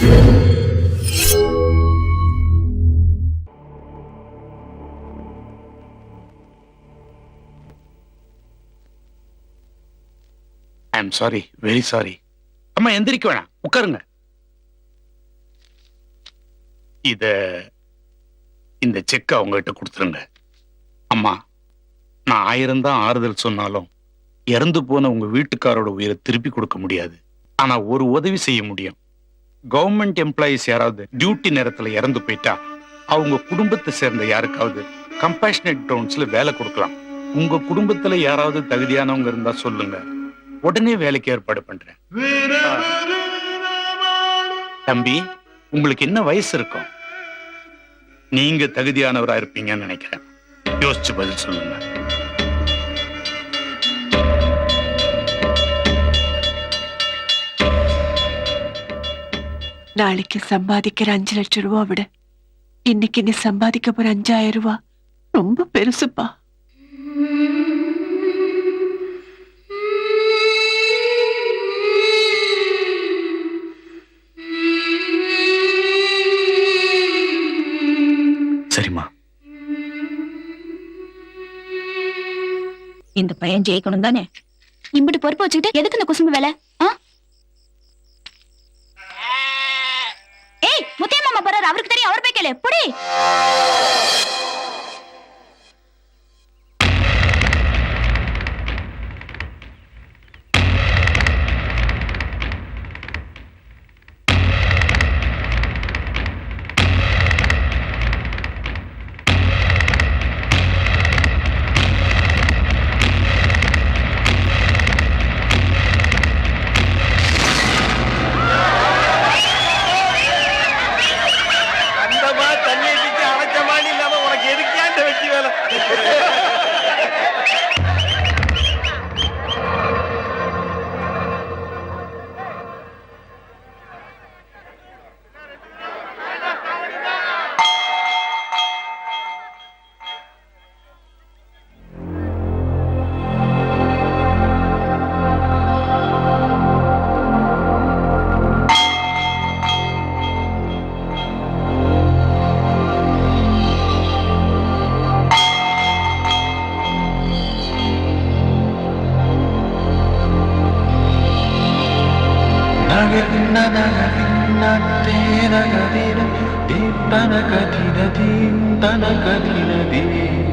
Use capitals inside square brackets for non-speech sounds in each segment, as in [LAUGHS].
I sorry very sorry அம்மா எந்திரிக்க வேணாம். உட்காருங்க. இத இந்த செக் அவங்ககிட்ட கொடுத்துருங்க. அம்மா நான் ஆயிரம் தான் ஆறுதல் சொன்னாலும் இறந்து போன உங்க வீட்டுக்காரோட உயிரை திருப்பி கொடுக்க முடியாது. ஆனா ஒரு உதவி செய்ய முடியும். கவர்மெண்ட் எம்ப்ளாயிஸ் யாராவது டியூட்டி நேரத்துல இறந்து போயிட்டா அவங்க குடும்பத்தை சேர்ந்த யாருக்காவது கம்பேஷனேட் டவுன்ஸ்ல வேலை கொடுக்கலாம். உங்க குடும்பத்துல யாராவது தகுதியானவங்க இருந்தா சொல்லுங்க. உடனே வேலைக்கு ஏற்பாடு பண்றேன். தம்பி உங்களுக்கு என்ன வயசு இருக்கும்? நீங்க தகுதியானவரா இருப்பீங்கன்னு நினைக்கிறேன். யோசிச்சு பதில் சொல்லுங்க. நாளைக்கு சம்பாதிக்கிற அஞ்சு லட்சம் ரூபா விட. இன்னைக்கு நீ சம்பாதிக்க போற அஞ்சாயிரம் ரூபா ரொம்ப பெருசுப்பா. சரிம்மா. இந்த பையன் ஜெயிக்கணும் தானே இம்பிட்டு பொறுப்பு வச்சுக்கிட்டு எதுக்கு இந்த குசும்பு வேலை? ஆ? கேளு புடி ीन्दनगतिरतीन्दनगतिरतीन्दनगतिरति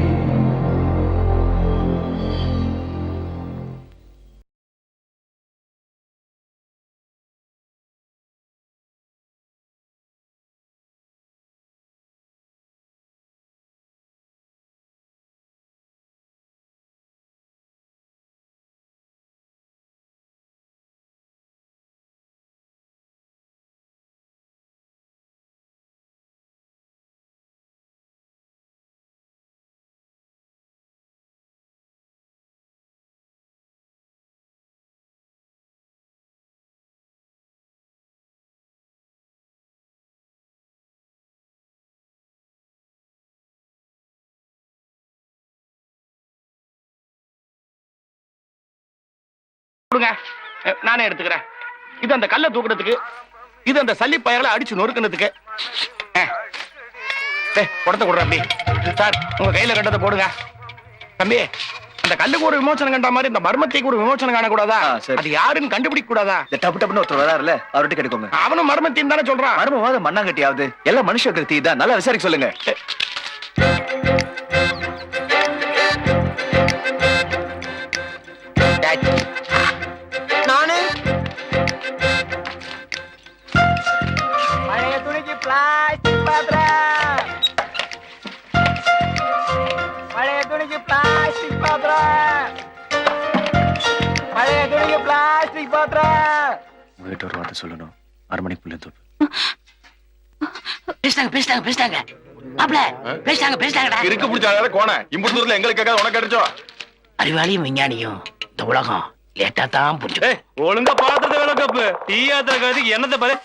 கொடுங்க நானே எடுத்துக்கிறேன். இது அந்த கல்லை தூக்குறதுக்கு இது அந்த சல்லி பயர்களை அடிச்சு நொறுக்குனதுக்கு. குடத்தை கொடுற அப்படி சார் உங்க கையில கண்டதை போடுங்க. தம்பி அந்த கல்லுக்கு ஒரு விமோசனம் கண்ட மாதிரி இந்த மர்மத்தைக்கு ஒரு விமோசனம் காணக்கூடாதா. அது யாருன்னு கண்டுபிடிக்க கூடாதா இந்த டப்பு டப்புன்னு ஒருத்தர் வராருல அவர்கிட்ட கேட்டுக்கோங்க. அவனும் மர்மத்தின்னு தானே சொல்றான். மர்மவாத மண்ணாங்கட்டியாவது? எல்லாம் மனுஷ கருத்தி தான் நல்லா விசாரிக்க சொல்லுங்க. பிளாஸ்டிக் பாத்திரம் உங்ககிட்ட ஒரு வார்த்தை சொல்லணும். அரை மணிக்கு புள்ள தோப்பு. பேசிட்டாங்க பேசிட்டாங்க பேசிட்டாங்க மாப்ள பேசிட்டாங்க பேசிட்டாங்கடா இருக்கு பிடிச்சாங்க கோண. இம்புட்டு தூரத்துல எங்களுக்கு கேட்காது உனக்கு கிடைச்சோ? அறிவாளியும் விஞ்ஞானியும் இந்த உலகம் லேட்டா தான் புரிஞ்சு ஒழுங்கா பாத்திரத்தை வேலை கப்பு. டீ ஆத்திரக்காதுக்கு என்னத்தை பாரு?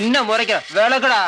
என்ன முறைக்க விளக்குடா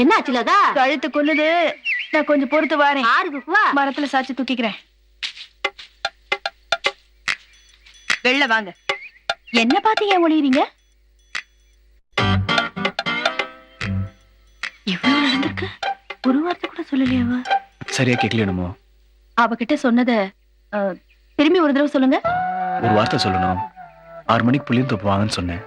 என்ன ஆச்சுலதா கழுத்து கொல்லுது. நான் கொஞ்சம் பொறுத்து வாரேன். மரத்துல சாச்சு தூக்கிக்கிறேன். வெளில வாங்க. என்ன பாத்து ஏன் ஒளியறீங்க? இவ்வளவு நடந்திருக்கு? ஒரு வார்த்தை கூட சொல்லலையா அவ? சரியா கேட்கலையணுமோ அவகிட்ட சொன்னத திரும்பி ஒரு தடவை சொல்லுங்க. ஒரு வார்த்தை சொல்லணும். ஆறு மணிக்கு புளியும் தோப்பு வாங்கன்னு சொன்னேன்.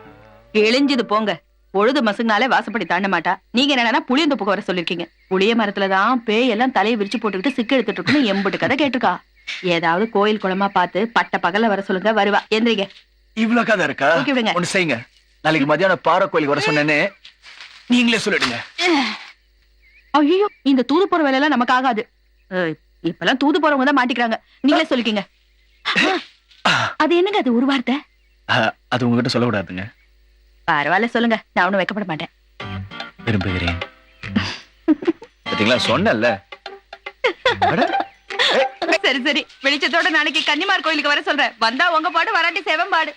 எழிஞ்சது போங்க. பொழுது மசுங்கனாலே வாசப்படி தாண்ட மாட்டா. நீங்க என்னன்னா புளியந்தோப்புக்கு வர சொல்லிருக்கீங்க. புளிய மரத்துலதான் பேய் எல்லாம் தலையை விரிச்சு போட்டுக்கிட்டு சிக்கு எடுத்துட்டு இருக்குன்னு எம்புட்டு கதை கேட்டிருக்கா. ஏதாவது கோயில் குளமா பார்த்து பட்ட பகல்ல வர சொல்லுங்க வருவா. எந்திரிங்க. இவ்வளவு கதை இருக்கா? ஒண்ணு செய்யுங்க. நாளைக்கு மத்தியானம் பாறை கோயிலுக்கு வர சொன்னேன்னு நீங்களே சொல்லிடுங்க. ஐயோ இந்த தூது போற வேலை எல்லாம் நமக்கு ஆகாது. இப்பெல்லாம் தூது போறவங்க தான் மாட்டிக்கிறாங்க. நீங்களே சொல்லிக்கீங்க. அது என்னங்க அது ஒரு வார்த்தை? அது உங்ககிட்ட சொல்லக்கூடாதுங்க. பரவாயில்ல சொல்லுங்க. நான் ஒண்ணும் வைக்கப்பட மாட்டேன். விரும்புகிறேன். பாத்தீங்களா? சொன்னேன்ல. அட, சரி சரி. வெளிச்சத்தோட நாளைக்கு கன்னிமார் கோயிலுக்கு வர சொல்றேன். வந்தா உங்க பாடு வராட்டி செவன் பாடு.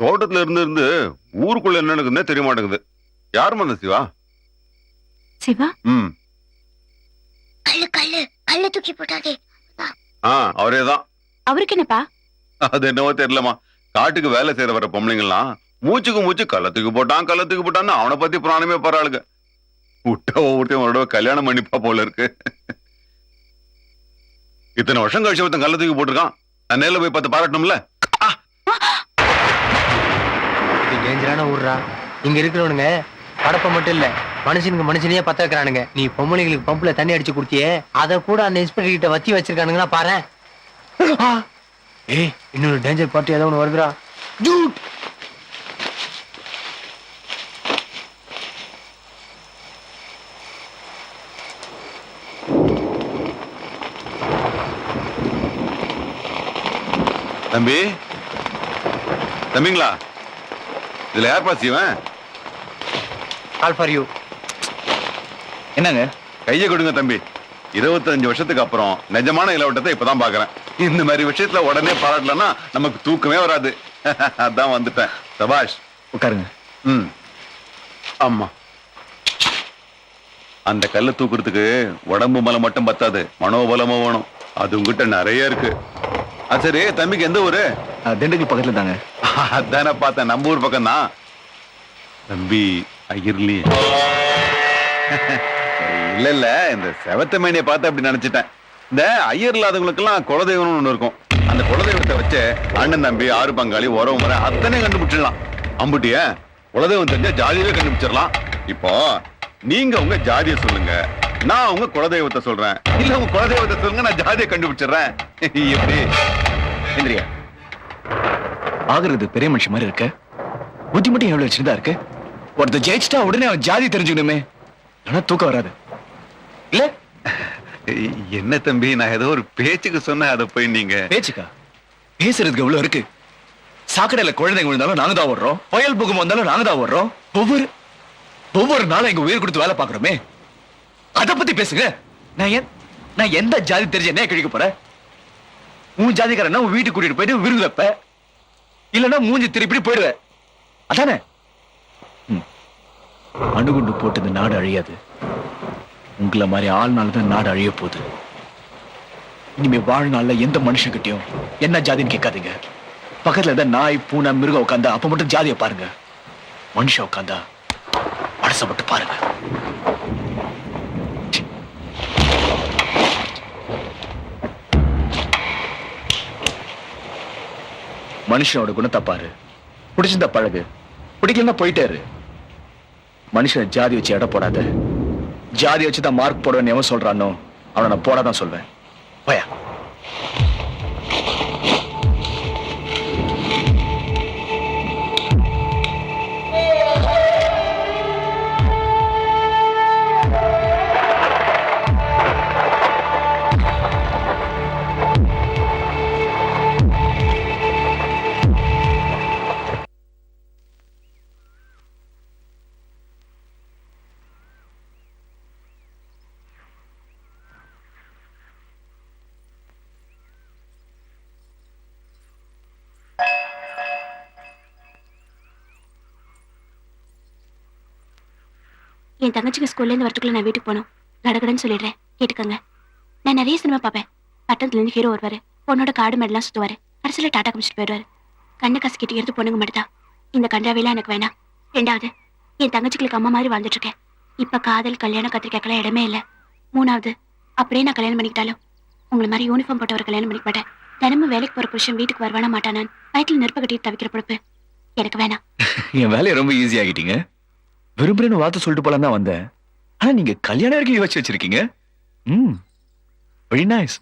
தோட்டத்துல இருந்து இருந்து ஊருக்குள்ள என்ன நடக்குதுன்னே தெரிய மாட்டேங்குது. யாரும்மா அந்த சிவா? சிவா? ம். கல்லு கல்லு. கல்லு தூக்கி போட்டாதே ஆ அவரே தான். அவருக்கு என்னப்பா? அது என்னவோ தெரியலமா காட்டுக்கு வேலை செய்யற வர பொம்பளைங்கலாம் மூச்சுக்கு மூச்சு கள்ளத்துக்கு போட்டான் கள்ளத்துக்கு போட்டான்னு அவனை பத்தி புராணமே பரவாளுங்க விட்ட ஒவ்வொருத்தையும் ஒரு தடவை கல்யாணம் பண்ணிப்பா போல இருக்கு. இத்தனை வருஷம் கழிச்சு ஒருத்தன் கள்ளத்துக்கு போட்டிருக்கான். நான் நேர்ல போய் பார்த்து பாராட்டணும்ல? டேஞ்சரான ஊர்ரா இங்க இருக்கிறவனுங்க படப்ப மட்டும் இல்ல மனுஷனுக்கு மனுஷனையே பத்த வைக்கிறானுங்க நீ பொம்பளைங்களுக்கு பம்புல தண்ணி அடிச்சு குடுத்தியே அத கூட அந்த இன்ஸ்பெக்டர் கிட்ட வத்தி வச்சிருக்கானுங்கன்னா பாரு ஏய் இன்னொரு டேஞ்சர் பார்ட்டி ஏதோ ஒண்ணு வருதுடா. ஜூட் தம்பி? தம்பிங்களா? இதுல யார்ப்பா சிவன் கால் ஃபார் யூ என்னங்க? கையை கொடுங்க தம்பி. இருபத்தஞ்சு வருஷத்துக்கு அப்புறம் நிஜமான இளவட்டத்தை இப்பதான் பாக்குறேன் இந்த மாதிரி விஷயத்துல உடனே பாராட்டலன்னா நமக்கு தூக்கமே வராது. [LAUGHS] அதான் வந்துட்டேன். சபாஷ். உட்காருங்க. ம். ஆமா அந்த கல்லை தூக்குறதுக்கு உடம்பு பலம் மட்டும் பத்தாது. மனோபலமும் வேணும். அது உங்ககிட்ட நிறைய இருக்கு. அது சரி. தம்பிக்கு எந்த ஊரு? திண்டுக்கல் பக்கத்துல தாங்க. [LAUGHS] அதானே பார்த்தேன். நம்ம ஊர் பக்கம் தான் தம்பி ஐயர்லி [LAUGHS] இல்ல இல்ல. இந்த செவத்த மேனியை பார்த்து அப்படி நினைச்சிட்டேன். இந்த ஐயர் இல்லாதவங்களுக்கெல்லாம் குலதெய்வம்னு ஒண்ணு இருக்கும். அந்த குலதெய்வத்தை வச்சு அண்ணன் தம்பி ஆறு பங்காளி உறவு முறை அத்தனை கண்டுபிடிச்சிடலாம். அம்புட்டிய குலதெய்வம் தெரிஞ்சா ஜாதியவே கண்டுபிடிச்சிடலாம். இப்போ நீங்க உங்க ஜாதியை சொல்லுங்க. நான் உங்க குலதெய்வத்தை சொல்றேன். இல்ல உங்க குலதெய்வத்தை சொல்லுங்க நான் ஜாதியை கண்டுபிடிச்சிடுறேன். [LAUGHS] எப்படி? இந்திரியா. ஆகுறது பெரிய மனுஷன் மாதிரி இருக்க. புத்தி மட்டும் எவ்வளவு சின்னதா இருக்கு? ஒருத்தர் ஜெயிச்சிட்டா உடனே அவன் ஜாதி தெரிஞ்சுக்கணுமே. ஆனா தூக்கம் வராது. இல்ல? [LAUGHS] என்ன தம்பி நான் ஏதோ ஒரு பேச்சுக்கு சொன்னேன் அதை போய் நீங்க. பேச்சுக்கா? பேசுறதுக்கு எவ்வளவு இருக்கு? சாக்கடையில குழந்தைங்க விழுந்தாலும் நாங்க தான் ஓடுறோம். புயல் புகம் வந்தாலும் நாங்க தான் ஓடுறோம். ஒவ்வொரு ஒவ்வொரு நாளும் எங்க உயிர் கொடுத்து வேலை பாக்குறோமே அத பத்தி பேசுங்க. நான் என் நான் எந்த ஜாதி தெரிஞ்ச என்ன கிழிக்க போறேன் உன் ஜாதிக்காரன்னா உன் வீட்டுக்கு கூட்டிட்டு போயிட்டு விருது வைப்ப? இல்லைன்னா மூஞ்சி திருப்பி போயிடுவேன் அதானே? அணுகுண்டு போட்டு இந்த நாடு அழியாது. உங்களை மாதிரி ஆள்னால தான் நாடு அழிய போகுது. இனிமே வாழ்நாள்ல எந்த மனுஷங்கிட்டையும் என்ன ஜாதின்னு கேட்காதீங்க. பக்கத்துல தான் நாய் பூனை மிருகம் உட்காந்தா அப்ப மட்டும் ஜாதியை பாருங்க. மனுஷன் உட்காந்தா மனசை மட்டும் பாருங்க. மனுஷனோட குணத்தை பாரு. பிடிச்சிருந்தா பழகு. பிடிக்கலன்னா போயிட்டே இரு. மனுஷனை ஜாதி வச்சு எடை போடாத. ஜாதி வச்சு தான் மார்க் போடுவேன்னு எவன் சொல்றானோ அவனை நான் போடாதான் சொல்வேன். பயா. என் தங்கச்சிக்கு ஸ்கூல்ல இருந்து வரதுக்குள்ள நான் வீட்டுக்கு போனோம் கடகடன்னு சொல்லிடுறேன். கேட்டுக்கோங்க. நான் நிறைய சினிமா பார்ப்பேன். பட்டணத்துல இருந்து ஹீரோ வருவாரு. பொண்ணோட காடு மேடெல்லாம் சுத்துவாரு. கடைசியில டாடா குமிச்சிட்டு போயிடுவாரு. கண்ணை கசக்கிட்டு எடுத்து பொண்ணுங்க மட்டும்தான். இந்த கண்டாவையெல்லாம் எனக்கு வேணாம். ரெண்டாவது என் தங்கச்சிகளுக்கு அம்மா மாதிரி வாழ்ந்துட்டு இருக்கேன் இப்ப காதல் கல்யாணம் கத்திரிக்காய்க்கெல்லாம் இடமே இல்லை. மூணாவது அப்படியே நான் கல்யாணம் பண்ணிக்கிட்டாலும் உங்களை மாதிரி யூனிஃபார்ம் போட்டவர் கல்யாணம் பண்ணிக்க மாட்டேன். தினமும் வேலைக்கு போற புருஷன் வீட்டுக்கு வருவானா மாட்டானான் வயிற்றுல நெருப்பு கட்டிட்டு தவிக்கிற பொழுப்பு எனக்கு வேணாம். [LAUGHS] என் வேலையை ரொம்ப ஈஸியாகிட்டீங்க விரும்புறேன்னு வார்த்தை சொல்லிட்டு போலாம் தான் வந்தேன். ஆனா நீங்க கல்யாணம் வரைக்கும் யோசிச்சு வச்சிருக்கீங்க. ம் வெரி நைஸ்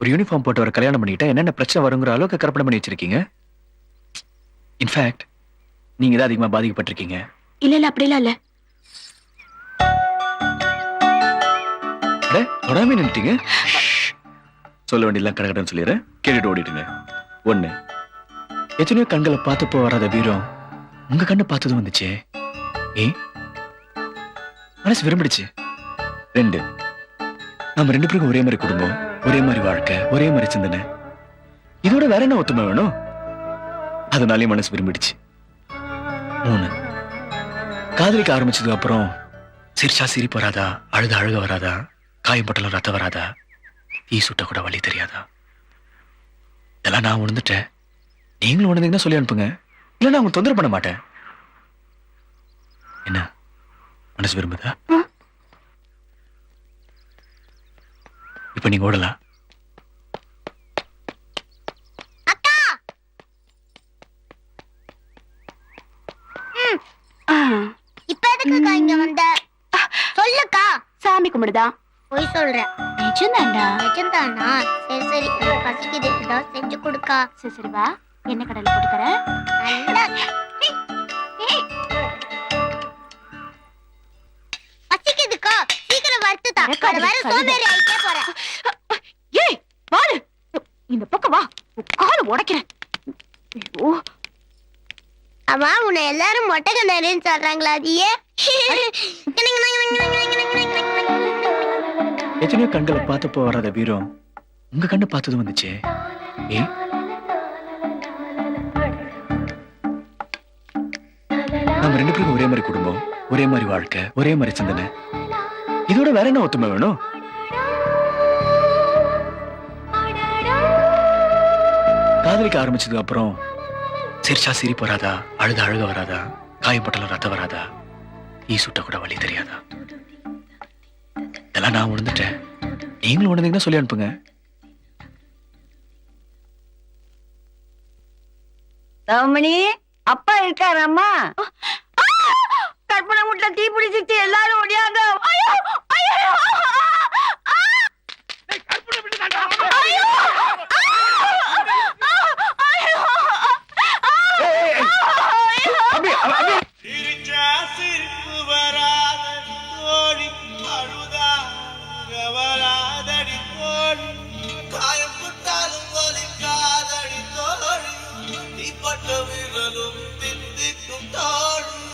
ஒரு யூனிஃபார்ம் போட்டவரை கல்யாணம் பண்ணிக்கிட்டா என்னென்ன பிரச்சனை வருங்கிற அளவுக்கு கற்பனை பண்ணி வச்சிருக்கீங்க? இன்ஃபேக்ட் நீங்க தான் அதிகமா பாதிக்கப்பட்டிருக்கீங்க. இல்ல இல்ல அப்படிலாம் இல்ல. தொடாம நின்னுட்டீங்க. சொல்ல வேண்டியதெல்லாம் கடகடன்னு சொல்லிடுறேன். கேட்டுட்டு ஓடிடுங்க. ஒண்ணு எத்தனையோ கண்களை பார்த்தப்போ வராத வீரம் உங்க கண்ணை பார்த்ததும் வந்துச்சே. ஏ மனசு விரும்பிடுச்சு. ரெண்டு நம்ம ரெண்டு பேருக்கும் ஒரே மாதிரி குடும்பம் ஒரே மாதிரி வாழ்க்கை ஒரே மாதிரி சிந்தனை. இதோட வேற என்ன ஒத்துமை வேணும்? அதனாலே மனசு விரும்பிடுச்சு. மூணு காதலிக்க ஆரம்பிச்சதுக்கு அப்புறம் சிரிச்சா சிரிப்பு வராதா? அழுத அழுக வராதா? காயப்பட்டலும் ரத்தம் வராதா? தீ சுட்ட கூட வழி தெரியாதா? இதெல்லாம் நான் உணர்ந்துட்டேன். நீங்களும் உணர்ந்தீங்கன்னா சொல்லி அனுப்புங்க. இல்லைன்னா நான் தொந்தரவு பண்ண மாட்டேன். என்ன? மனசு விரும்புதா? இப்ப நீங்க ஓடலாம். சாமி கும்பிடுதா? போய் சொல்றேன். நிஜம்தான்டா நிஜம்தானா சரி சரி. எனக்கு பசிக்குது. ஏதாவது செஞ்சு கொடுக்கா. சரி சரி வா. என்ன கடையில போட்டு தரேன்? நல்லா அது வர கழுதை. சோம்பேறி ஆயிட்டே போறேன். ஏய் வாரு இந்த பக்கம் வா. உன் காலை உடைக்கிறேன். ஐயோ. அம்மா உன்னை எல்லாரும் மொட்டை கிணறுன்னு சொல்றாங்களா அது ஏன் எத்தனையோ கண்களை பார்த்தப்போ வராத வீரம் உங்க கண்ணை பார்த்ததும் வந்துச்சே. ஏ நம்ம ரெண்டு பேருக்கும் ஒரே மாதிரி குடும்பம் ஒரே மாதிரி வாழ்க்கை ஒரே மாதிரி சிந்தனை. இதோட வேற என்ன ஒத்துமை வேணும்? காதலிக்க ஆரம்பிச்சதுக்கு அப்புறம் சிரிச்சா சிரிப்பு வராதா? அழுத அழுக வராதா? காயப்பட்டலும் ரத்தம் வராதா? ஈ சுட்ட கூட வழி தெரியாதா? இதெல்லாம் நான் உணர்ந்துட்டேன். நீங்களும் உணர்ந்தீங்கன்னா சொல்லி அனுப்புங்க. தவமணி அப்பா இருக்காரம்மா? கற்பனை வீட்டுல தீ பிடிச்சிட்டு எல்லாரும் ஒடியாங்க ஐயோ!